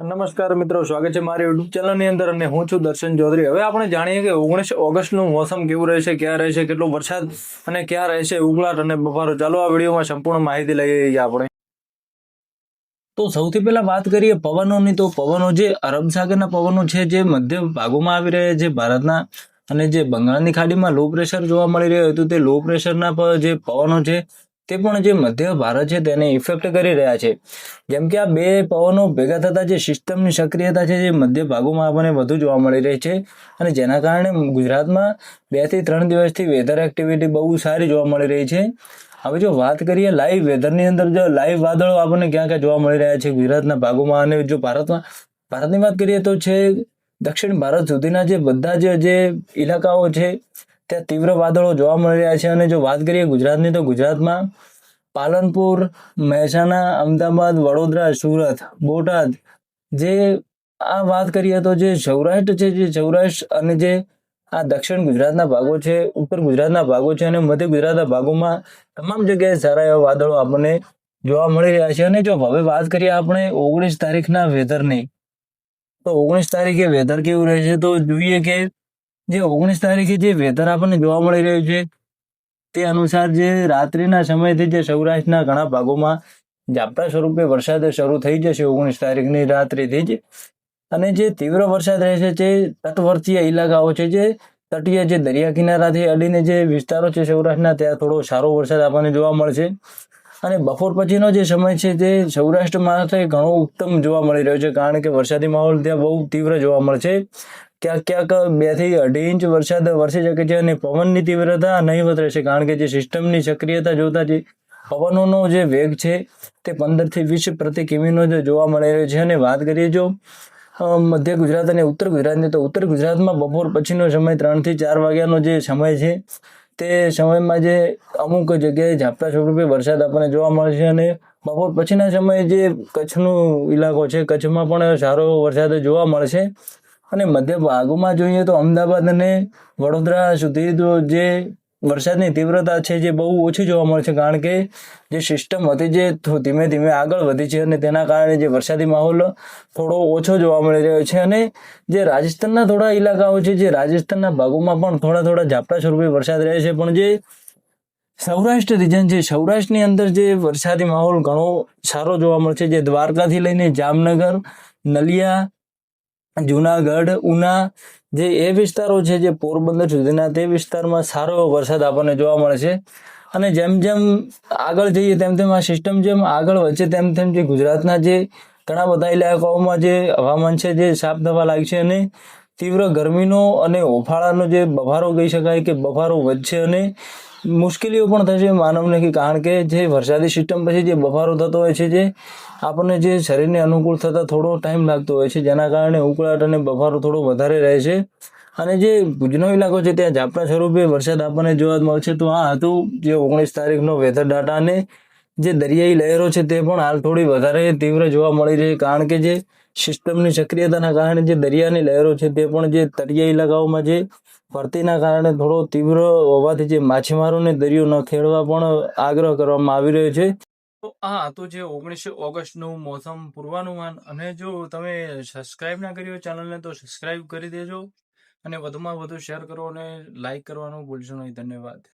નમસ્કાર મિત્રો, સ્વાગત છે મારી યુટ્યુબ ચેનલની અંદર અને હું છું દર્શન ચૌધરી. હવે આપણે જાણીએ કે ઓગણીસ ઓગસ્ટનું મોસમ કેવું રહેશે, ક્યાં રહેશે, કેટલો વરસાદ અને ક્યાં રહેશે ઉગલાટ અને બફારો. ચાલો આ વિડીયોમાં સંપૂર્ણ માહિતી લઈ લઈએ આપણે. તો સૌથી પહેલા વાત કરીએ પવનોની. તો પવનો જે અરબ સાગરના પવનો છે, જે મધ્ય ભાગોમાં આવી રહ્યા છે ભારતના અને જે બંગાળની ખાડીમાં લો પ્રેશર જોવા મળી રહ્યું હતું, તે લો પ્રેશરના પર જે પવનો છે તે પણ જે મધ્ય ભારત છે તેને ઇફેક્ટ કરી રહ્યા છે. જેમ કે આ બે પવનો ભેગા થતા જે સિસ્ટમની સક્રિયતા છે જે મધ્ય ભાગોમાં આપણને વધુ જોવા મળી રહી છે અને જેના કારણે ગુજરાતમાં બેથી ત્રણ દિવસથી વેધર એક્ટિવિટી બહુ સારી જોવા મળી રહી છે. હવે જો વાત કરીએ લાઈવ વેધરની અંદર જો લાઈવ વાદળો આપણને ક્યાં ક્યાં જોવા મળી રહ્યા છે ગુજરાતના ભાગોમાં અને જો ભારતમાં, ભારતની વાત કરીએ તો છે દક્ષિણ ભારત સુધીના જે બધા જ, જે ઇલાકાઓ છે ત્યાં તીવ્ર વાદળો જોવા મળી રહ્યા છે અને જો વાત કરીએ ગુજરાતની, તો ગુજરાતમાં પાલનપુર, મહેસાણા, અમદાવાદ, વડોદરા, સુરત, બોટાદ, જે આ વાત કરીએ તો જે સૌરાષ્ટ્ર છે, જે સૌરાષ્ટ્ર અને જે આ દક્ષિણ ગુજરાતના ભાગો છે, ઉત્તર ગુજરાતના ભાગો છે અને મધ્ય ગુજરાતના ભાગોમાં તમામ જગ્યાએ સારા એવા વાદળો આપણને જોવા મળી રહ્યા છે. અને જો હવે વાત કરીએ આપણે ઓગણીસ તારીખના વેધરની તો ઓગણીસ તારીખે વેધર કેવું રહેશે તો જોઈએ કે જે ઓગણીસ તારીખે જે વેધર આપણને જોવા મળી રહ્યું છે, તે અનુસાર જે રાત્રિના સમયથી જે સૌરાષ્ટ્રના ઘણા ભાગોમાં ઝાપટા સ્વરૂપે વરસાદ શરૂ થઈ જશે ઓગણીસ તારીખની રાત્રિથી જ. અને જે તીવ્ર વરસાદ રહેશે તે તટવર્તીય ઇલાકાઓ છે, જે તટીય જે દરિયા કિનારાથી અડીને જે વિસ્તારો છે સૌરાષ્ટ્રના, ત્યાં થોડો સારો વરસાદ આપણને જોવા મળશે. અને બપોર પછીનો જે સમય છે તે સૌરાષ્ટ્રમાં ઘણો ઉત્તમ જોવા મળી રહ્યો છે, કારણ કે વરસાદી માહોલ ત્યાં બહુ તીવ્ર જોવા મળશે. ક્યાંક ક્યાંક બેથી અઢી ઇંચ વરસાદ વરસી શકે છે અને પવનની તીવ્રતા નહીવત રહેશે કારણ કે જે સિસ્ટમની સક્રિયતા જોતા જે પવનોનો જે વેગ છે તે પંદરથી વીસ પ્રતિ કિમીનો જે જોવા મળી રહ્યો છે. અને વાત કરીએ જો મધ્ય ગુજરાત અને ઉત્તર ગુજરાતની, તો ઉત્તર ગુજરાતમાં બપોર પછીનો સમય ત્રણથી ચાર વાગ્યાનો જે સમય છે, તે સમયમાં જે અમુક જગ્યાએ ઝાપટા સ્વરૂપે વરસાદ આપણને જોવા મળે છે. અને બપોર પછીના સમયે જે કચ્છનો ઇલાકો છે, કચ્છમાં પણ સારો વરસાદ જોવા મળશે અને મધ્ય ભાગોમાં જોઈએ તો અમદાવાદ અને વડોદરા સુધી જે વરસાદની તીવ્રતા છે જે બહુ ઓછી જોવા મળે છે, કારણ કે જે સિસ્ટમ હતી જે ધીમે ધીમે આગળ વધી છે અને તેના કારણે જે વરસાદી માહોલ થોડો ઓછો જોવા મળી રહ્યો છે અને જે રાજસ્થાનના થોડા ઇલાકાઓ છે, જે રાજસ્થાનના ભાગોમાં પણ થોડા થોડા ઝાપટા સ્વરૂપે વરસાદ રહે છે, પણ જે સૌરાષ્ટ્ર રિજન છે, સૌરાષ્ટ્રની અંદર જે વરસાદી માહોલ ઘણો સારો જોવા મળશે જે દ્વારકાથી લઈને જામનગર, નલિયા જુનાગઢ, ઉના જે એ વિસ્તારો છે જે પોરબંદર સુધીના, તે વિસ્તારમાં સારો વરસાદ આપણને જોવા મળે છે. અને જેમ જેમ આગળ જઈએ તેમ તેમ આ સિસ્ટમ જેમ આગળ વધશે તેમ તેમ જે ગુજરાતના જે ઘણા બધા ઇલાકાઓમાં જે હવામાન છે જે સાફ થવા લાગશે અને તીવ્ર ગરમીનો અને ઓફાળાનો જે બફારો કહી શકાય કે બફારો વધશે અને મુશ્કેલીઓ પણ થશે માનવને કે કારણ કે જે વરસાદી સિસ્ટમ પછી જે બફારો થતો હોય છે, જે આપણને જે શરીરને અનુકૂળ થતાં થોડો ટાઈમ લાગતો હોય છે, જેના કારણે ઉકળાટ અને બફારો થોડો વધારે રહે છે. અને જે ભુજનો ઇલાકો છે, ત્યાં ઝાપટા સ્વરૂપે વરસાદ આપણને જોવા મળશે. તો આ હતું જે ઓગણીસ તારીખનો વેધર ડાટા અને જે દરિયાઈ લહેરો છે, તે પણ હાલ થોડી વધારે તીવ્ર જોવા મળી રહી છે. કારણ કે જે સિસ્ટમની સક્રિયતાના કારણે જે દરિયાની લહેરો છે, તે પણ જે તળિયા ઇલાકાઓમાં જે ભરતીના કારણે થોડો તીવ્ર હોવાથી જે માછીમારોને દરિયો ન ખેડવા પણ આગ્રહ કરવામાં આવી રહ્યો છે. તો આ હતું જે ઓગણીસ ઓગસ્ટનું મોસમ પૂર્વાનુમાન અને જો તમે સબસ્ક્રાઇબ ના કર્યો ચેનલને તો સબસ્ક્રાઇબ કરી દેજો અને વધુમાં વધુ શેર કરો અને લાઇક કરવાનું ભૂલશો નહીં. ધન્યવાદ.